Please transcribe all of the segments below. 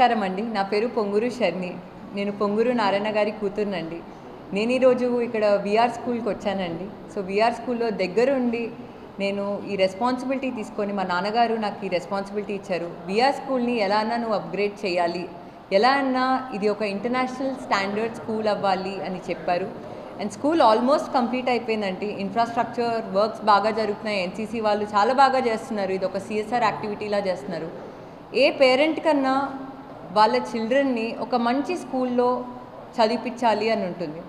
నమస్కారం అండి నా పేరు పొంగూరు శర్ని నేను పొంగూరు నారాయణ గారి కూతురునండి. నేను ఈరోజు ఇక్కడ విఆర్ స్కూల్కి వచ్చానండి. సో విఆర్ స్కూల్లో దగ్గరుండి నేను ఈ రెస్పాన్సిబిలిటీ తీసుకొని మా నాన్నగారు నాకు ఈ రెస్పాన్సిబిలిటీ ఇచ్చారు. విఆర్ స్కూల్ని ఎలా అన్నా నువ్వు అప్గ్రేడ్ చేయాలి. ఎలా అన్నా ఇది ఒక ఇంటర్నేషనల్ స్టాండర్డ్ స్కూల్ అవ్వాలి అని చెప్పారు. అండ్ స్కూల్ ఆల్మోస్ట్ కంప్లీట్ అయిపోయిందండి. ఇన్ఫ్రాస్ట్రక్చర్ వర్క్స్ బాగా జరుగుతున్నాయి. ఎన్సీసీ వాళ్ళు చాలా బాగా చేస్తున్నారు. ఇది ఒక సిఎస్ఆర్ యాక్టివిటీలా చేస్తున్నారు. ఏ పేరెంట్ కన్నా వాళ్ళ చిల్డ్రన్ని ఒక మంచి స్కూల్లో చదివించాలి అని ఉంటుంది.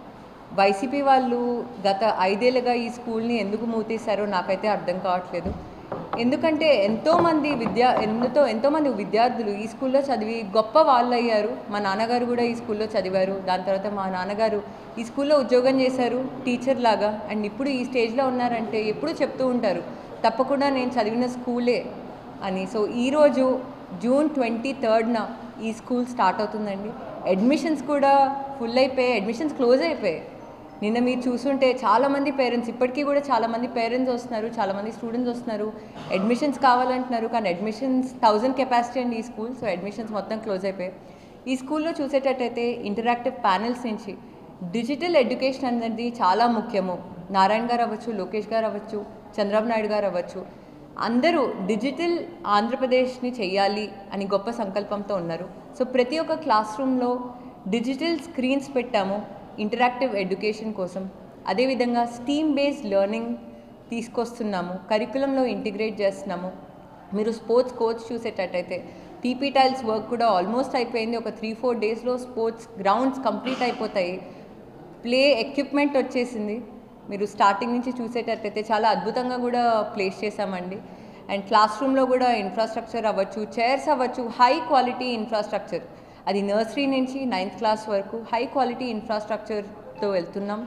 వైసీపీ వాళ్ళు గత ఐదేళ్ళుగా ఈ స్కూల్ని ఎందుకు మూతేశారో నాకైతే అర్థం కావట్లేదు. ఎందుకంటే ఎంతోమంది విద్యా ఎంతో ఎంతోమంది విద్యార్థులు ఈ స్కూల్లో చదివి గొప్ప వాళ్ళు అయ్యారు మా నాన్నగారు కూడా ఈ స్కూల్లో చదివారు. దాని తర్వాత మా నాన్నగారు ఈ స్కూల్లో ఉద్యోగం చేశారు టీచర్ లాగా. అండ్ ఇప్పుడు ఈ స్టేజ్లో ఉన్నారంటే ఎప్పుడూ చెప్తూ ఉంటారు తప్పకుండా నేను చదివిన స్కూలే అని. సో ఈరోజు జూన్ ట్వంటీ థర్డ్న ఈ స్కూల్ స్టార్ట్ అవుతుందండి. అడ్మిషన్స్ కూడా ఫుల్ అయిపోయాయి. అడ్మిషన్స్ క్లోజ్ అయిపోయాయి. నిన్న మీరు చూసుంటే చాలామంది పేరెంట్స్ ఇప్పటికీ కూడా చాలామంది పేరెంట్స్ వస్తున్నారు. చాలామంది స్టూడెంట్స్ వస్తున్నారు. అడ్మిషన్స్ కావాలంటున్నారు. కానీ అడ్మిషన్స్ థౌజండ్ కెపాసిటీ అండి ఈ స్కూల్. సో అడ్మిషన్స్ మొత్తం క్లోజ్ అయిపోయాయి. ఈ స్కూల్లో చూసేటట్టయితే ఇంటరాక్టివ్ ప్యానెల్స్ నుంచి డిజిటల్ ఎడ్యుకేషన్ అనేది చాలా ముఖ్యము. నారాయణ గారు అవ్వచ్చు లోకేష్ గారు అవ్వచ్చు చంద్రబాబు నాయుడు గారు అవ్వచ్చు. అందరూ డిజిటల్ ఆంధ్రప్రదేశ్ని చెయ్యాలి అని గొప్ప సంకల్పంతో ఉన్నారు. సో ప్రతి ఒక్క క్లాస్ రూమ్లో డిజిటల్ స్క్రీన్స్ పెట్టాము ఇంటరాక్టివ్ ఎడ్యుకేషన్ కోసం. అదేవిధంగా స్టీమ్ బేస్డ్ లెర్నింగ్ తీసుకొస్తున్నాము. కరికులంలో ఇంటిగ్రేట్ చేస్తున్నాము. మీరు స్పోర్ట్స్ కోచ్ చూసేటట్టయితే టీపీ టైల్స్ వర్క్ కూడా ఆల్మోస్ట్ అయిపోయింది. ఒక త్రీ ఫోర్ డేస్లో స్పోర్ట్స్ గ్రౌండ్స్ కంప్లీట్ అయిపోతాయి. ప్లే ఎక్విప్మెంట్ వచ్చేసింది. మీరు స్టార్టింగ్ నుంచి చూసేటట్టయితే చాలా అద్భుతంగా కూడా ప్లేస్ చేశామండి. అండ్ క్లాస్ రూమ్లో కూడా ఇన్ఫ్రాస్ట్రక్చర్ అవ్వచ్చు చైర్స్ అవ్వచ్చు హై క్వాలిటీ ఇన్ఫ్రాస్ట్రక్చర్ అది నర్సరీ నుంచి నైన్త్ క్లాస్ వరకు హై క్వాలిటీ ఇన్ఫ్రాస్ట్రక్చర్తో వెళ్తున్నాం.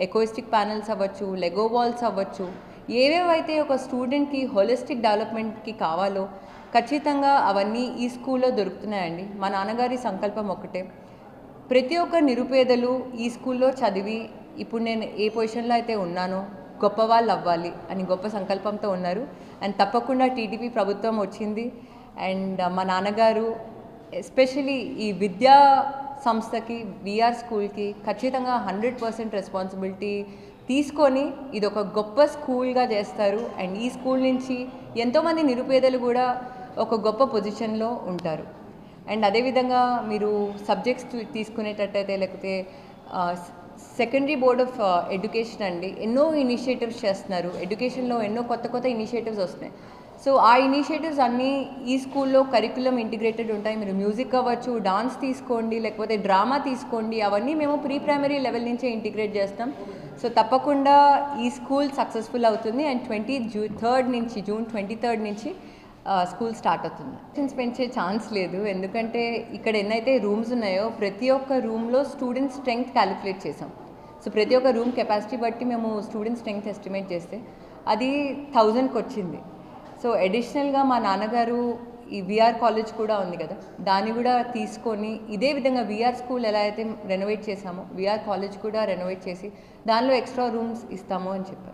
ఎకోయిస్టిక్ ప్యానెల్స్ అవ్వచ్చు లెగో వాల్స్ అవ్వచ్చు. ఏవేవైతే ఒక స్టూడెంట్కి హోలిస్టిక్ డెవలప్మెంట్కి కావాలో ఖచ్చితంగా అవన్నీ ఈ స్కూల్లో దొరుకుతున్నాయండి. మా నాన్నగారి సంకల్పం ఒకటే. ప్రతి ఒక్క నిరుపేదలు ఈ స్కూల్లో చదివి ఇప్పుడు నేను ఏ పొజిషన్లో అయితే ఉన్నానో గొప్ప వాళ్ళు అవ్వాలి అని గొప్ప సంకల్పంతో ఉన్నారు. అండ్ తప్పకుండా టీడీపీ ప్రభుత్వం వచ్చింది. అండ్ మా నాన్నగారు ఎస్పెషలీ ఈ విద్యా సంస్థకి బీఆర్ స్కూల్కి ఖచ్చితంగా హండ్రెడ్ పర్సెంట్ రెస్పాన్సిబిలిటీ తీసుకొని ఇది ఒక గొప్ప స్కూల్గా చేస్తారు. అండ్ ఈ స్కూల్ నుంచి ఎంతోమంది నిరుపేదలు కూడా ఒక గొప్ప పొజిషన్లో ఉంటారు. అండ్ అదేవిధంగా మీరు సబ్జెక్ట్స్ తీసుకునేటట్టయితే లేకపోతే సెకండరీ బోర్డ్ ఆఫ్ ఎడ్యుకేషన్ అండి. ఎన్నో ఇనిషియేటివ్స్ చేస్తున్నారు. ఎడ్యుకేషన్లో ఎన్నో కొత్త కొత్త ఇనిషియేటివ్స్ వస్తున్నాయి. సో ఆ ఇనిషియేటివ్స్ అన్నీ ఈ స్కూల్లో కరికులం ఇంటిగ్రేటెడ్ ఉంటాయి. మీరు మ్యూజిక్ అవ్వచ్చు డాన్స్ తీసుకోండి లేకపోతే డ్రామా తీసుకోండి అవన్నీ మేము ప్రీ ప్రైమరీ లెవెల్ నుంచే ఇంటిగ్రేట్ చేస్తాం. సో తప్పకుండా ఈ స్కూల్ సక్సెస్ఫుల్ అవుతుంది. అండ్ ట్వంటీ జూ థర్డ్ నుంచి జూన్ ట్వంటీ థర్డ్ నుంచి స్కూల్ స్టార్ట్ అవుతుంది. స్టూడెంట్స్ పెంచే ఛాన్స్ లేదు. ఎందుకంటే ఇక్కడ ఎన్నైతే రూమ్స్ ఉన్నాయో ప్రతి ఒక్క రూమ్లో స్టూడెంట్ స్ట్రెంగ్త్ క్యాలిక్యులేట్ చేసాం. సో ప్రతి ఒక్క రూమ్ కెపాసిటీ బట్టి మేము స్టూడెంట్ స్ట్రెంగ్త్ ఎస్టిమేట్ చేస్తే అది థౌజండ్కి వచ్చింది. సో అడిషనల్గా మా నాన్నగారు ఈ విఆర్ కాలేజ్ కూడా ఉంది కదా దాన్ని కూడా తీసుకొని ఇదే విధంగా విఆర్ స్కూల్ ఎలా అయితే రెనోవేట్ చేసామో విఆర్ కాలేజ్ కూడా రెనోవేట్ చేసి దానిలో ఎక్స్ట్రా రూమ్స్ ఇస్తాము అని చెప్పారు.